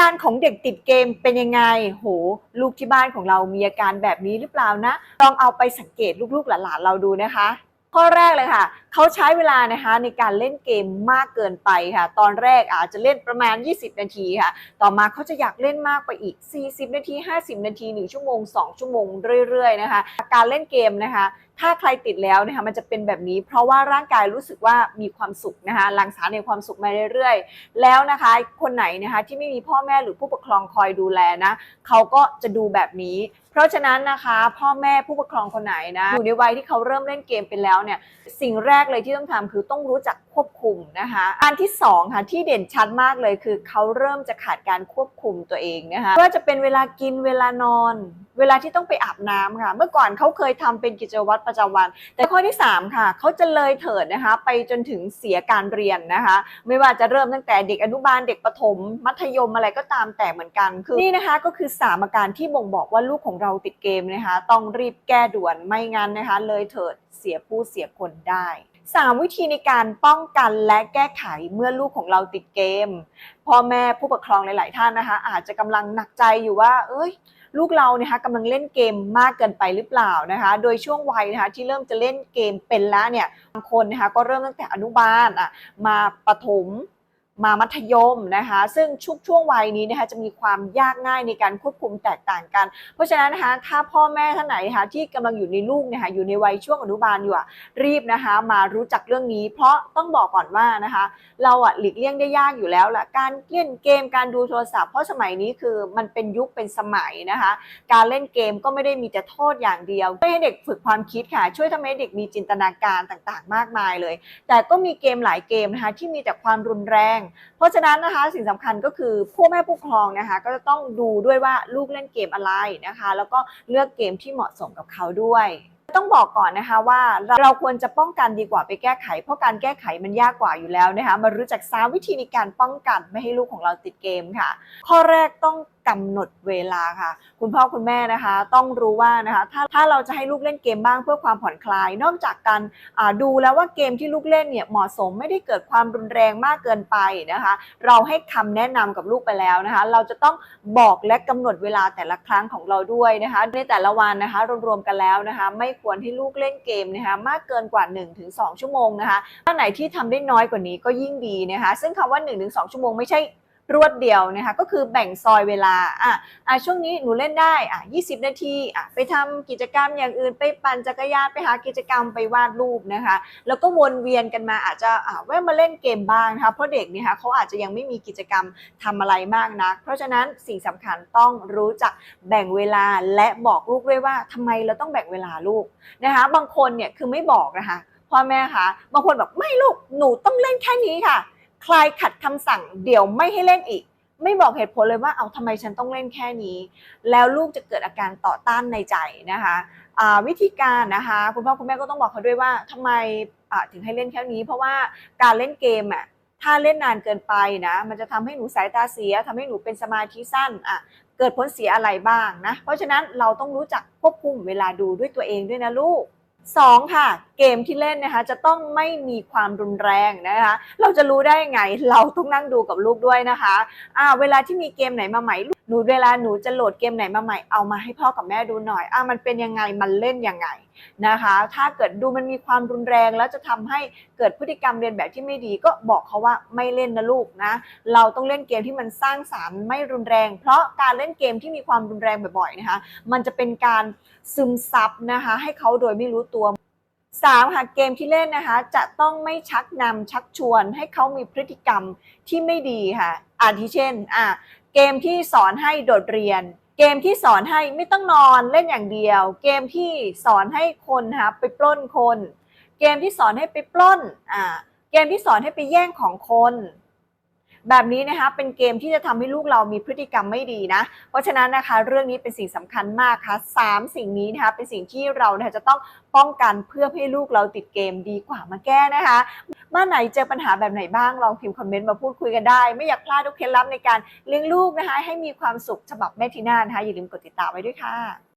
การของเด็กติดเกมเป็นยังไง โห ลูกที่บ้านของเรามีอาการแบบนี้หรือเปล่านะ ลองเอาไปสังเกตลูกๆหลานๆเราดูนะคะ ข้อแรกเลยค่ะ เขาใช้เวลานะคะในการเล่นเกมมากเกินไปค่ะ ตอนแรกอาจจะเล่นประมาณ 20 นาทีค่ะ ต่อมาเขาจะอยากเล่นมากไปอีก 40 นาที 50 นาที 1 ชั่วโมง 2 ชั่วโมงเรื่อยๆนะคะ การเล่นเกมนะคะ ถ้าใครติดแล้วนะคะมันจะเป็นแบบนี้ เพราะว่าร่างกายรู้สึกว่ามีความสุขนะคะหลังสารในความสุขมาเรื่อยๆ แล้วนะคะคนไหนนะคะที่ไม่มีพ่อแม่หรือผู้ปกครองคอยดูแลนะเขาก็จะดูแบบนี้ เพราะฉะนั้นนะคะ พ่อแม่ผู้ปกครองคนไหนนะอยู่ในวัยที่เขาเริ่มเล่นเกมเป็นแล้วเนี่ยสิ่งแรกเลยที่ต้องทำคือต้องรู้จักควบคุมนะคะอันที่สองค่ะที่เด่นชัดมากเลยคือเขาเริ่มจะขาดการควบคุมตัวเองนะคะไม่ว่าจะเป็นเวลากินเวลานอน เวลาที่ต้องไปอาบน้ำค่ะเมื่อก่อนเขาเคยทำเป็นกิจวัตรประจำวัน แต่ข้อที่ 3 ค่ะเขาจะเลยเถิดนะคะ ไปจนถึงเสียการเรียนนะคะ ไม่ว่าจะเริ่มตั้งแต่เด็กอนุบาลเด็กประถม มัธยมอะไรก็ตามแต่เหมือนกันคือนี่นะคะก็คือสามอาการที่บ่งบอกว่าลูกของเราติดเกมนะคะ ต้องรีบแก้ด่วนไม่งั้นนะคะ เลยเถิดเสียผู้เสียคนได้สามวิธีในการป้องกันและแก้ไขเมื่อลูกของเราติดเกม พ่อแม่ผู้ปกครองหลาย ๆ ท่านนะคะ อาจจะกำลังหนักใจอยู่ว่า เอ้ย ลูกเราเนี่ยคะกำลังเล่นเกมมากเกินไปหรือเปล่านะคะ โดยช่วงวัยนะคะที่เริ่มจะเล่นเกมเป็นแล้วเนี่ยบางคนนะคะก็เริ่มตั้งแต่อนุบาลอะมาประถม มามัธยมนะคะ ซึ่งช่วงช่วงวัยนี้นะคะจะมีความยากง่ายในการควบคุมแตกต่างกัน เพราะฉะนั้นนะคะถ้าพ่อแม่ท่านไหนนะคะที่กำลังอยู่ในลูกเนะคะอยู่ในวัยช่วงอนุบาลอยู่อะรีบนะคะ มารู้จักเรื่องนี้ เพราะต้องบอกก่อนว่านะคะ เราอะหลีกเลี่ยงได้ยากอยู่แล้วแหละการเล่นเกมการดูโทรศัพท์เพราะสมัยนี้คือมันเป็นยุคเป็นสมัยนะคะ การเล่นเกมก็ไม่ได้มีแต่โทษอย่างเดียวช่วยให้เด็กฝึกความคิดค่ะ ช่วยทำให้เด็กมีจินตนาการต่างๆ มากมายเลย แต่ก็มีเกมหลายเกมนะคะที่มีแต่ความรุนแรงเพราะฉะนั้นนะคะสิ่งสำคัญก็คือผู้แม่ผู้ปกครองนะคะก็จะต้องดูด้วยว่าลูกเล่นเกมอะไรนะคะ แล้วก็เลือกเกมที่เหมาะสมกับเขาด้วยต้องบอกก่อนนะคะว่าเราเราควรจะป้องกันดีกว่าไปแก้ไข เพราะการแก้ไขมันยากกว่าอยู่แล้วนะคะมารู้จักสามวิธีในการป้องกันไม่ให้ลูกของเราติดเกมค่ะ ข้อแรกต้อง กำหนดเวลาค่ะ คุณพ่อคุณแม่นะคะ ต้องรู้ว่านะคะถ้าถ้าเราจะให้ลูกเล่นเกมบ้างเพื่อความผ่อนคลาย นอกจากการดูแล้วว่าเกมที่ลูกเล่นเนี่ยเหมาะสมไม่ได้เกิดความรุนแรงมากเกินไปนะคะ เราให้คำแนะนำกับลูกไปแล้วนะคะ เราจะต้องบอกและกำหนดเวลาแต่ละครั้งของเราด้วยนะคะในแต่ละวันนะคะรวมๆกันแล้วนะคะ ไม่ควรให้ลูกเล่นเกมนะคะมากเกินกว่า 1-2 ชั่วโมงนะคะถ้าไหนที่ทำได้น้อยกว่านี้ก็ยิ่งดีนะคะ ซึ่งคำว่า 1-2 ชั่วโมงไม่ใช่ รวดเดียวนะคะก็คือแบ่งซอยเวลาอะอะช่วงนี้หนูเล่นได้อะ20 นาทีอะไปทำกิจกรรมอย่างอื่นไปปั่นจักรยานไปหากิจกรรมไปวาดรูปนะคะ แล้วก็วนเวียนกันมาอาจจะอะแวะมาเล่นเกมบ้างนะคะเพราะเด็กเนี่ยค่ะเขาอาจจะยังไม่มีกิจกรรมทำอะไรมากนัก เพราะฉะนั้นสิ่งสำคัญต้องรู้จักแบ่งเวลาและบอกลูกด้วยว่าทำไมเราต้องแบ่งเวลาลูกนะคะบางคนเนี่ยคือไม่บอกนะคะพ่อแม่คะบางคนแบอกไม่ลูกหนูต้องเล่นแค่นี้ค่ะ ใครขัดคำสั่งเดี๋ยวไม่ให้เล่นอีก ไม่บอกเหตุผลเลยว่าเอาทำไมฉันต้องเล่นแค่นี้ แล้วลูกจะเกิดอาการต่อต้านในใจนะคะวิธีการนะคะคุณพ่อคุณแม่ก็ต้องบอกเขาด้วยว่าทำไมถึงให้เล่นแค่นี้ เพราะว่าการเล่นเกมอะถ้าเล่นนานเกินไปนะมันจะทำให้หนูสายตาเสียทำให้หนูเป็นสมาธิสั้นอะเกิดผลเสียอะไรบ้างนะเพราะฉะนั้นเราต้องรู้จักควบคุมเวลาดูด้วยตัวเองด้วยนะลูกสองค่ะ เกมที่เล่นนะคะจะต้องไม่มีความรุนแรงนะคะ เราจะรู้ได้ยังไงเราต้องนั่งดูกับลูกด้วยนะคะอ่าเวลาที่มีเกมไหนมาใหม่หนูเวลาหนูจะโหลดเกมไหนมาใหม่เอามาให้พ่อกับแม่ดูหน่อยอ่ามันเป็นยังไงมันเล่นยังไงนะคะ ถ้าเกิดดูมันมีความรุนแรงแล้วจะทำให้เกิดพฤติกรรมเรียนแบบที่ไม่ดีก็บอกเขาว่าไม่เล่นนะลูกนะเราต้องเล่นเกมที่มันสร้างสารรค์ไม่รุนแรง เพราะการเล่นเกมที่มีความรุนแรงบ่อยๆนะคะ มันจะเป็นการซึมซับนะคะ ให้เขาโดยไม่รู้ตัว สามค่ะเกมที่เล่นนะคะ จะต้องไม่ชักนำชักชวนให้เขามีพฤติกรรมที่ไม่ดีค่ะอาทิเช่นอะเกมที่สอนให้โดดเรียน เกมที่สอนให้ไม่ต้องนอนเล่นอย่างเดียว เกมที่สอนให้คนนะคะไปปล้นคน เกมที่สอนให้ไปปล้นอะเกมที่สอนให้ไปแย่งของคน แบบนี้นะคะเป็นเกมที่จะทำให้ลูกเรามีพฤติกรรมไม่ดีนะ เพราะฉะนั้นนะคะเรื่องนี้เป็นสิ่งสำคัญมากค่ะสามสิ่งนี้นะคะเป็นสิ่งที่เรานะคะจะต้องป้องกันเพื่อให้ลูกเราติดเกมดีกว่ามาแก้นะคะบ้านไหนเจอปัญหาแบบไหนบ้างลองพิมพ์คอมเมนต์มาพูดคุยกันได้ ไม่อยากพลาดทุกเคล็ดลับในการเลี้ยงลูกนะคะให้มีความสุขฉบับแม่ทีน่านะคะอย่าลืมกดติดตามไว้ด้วยค่ะ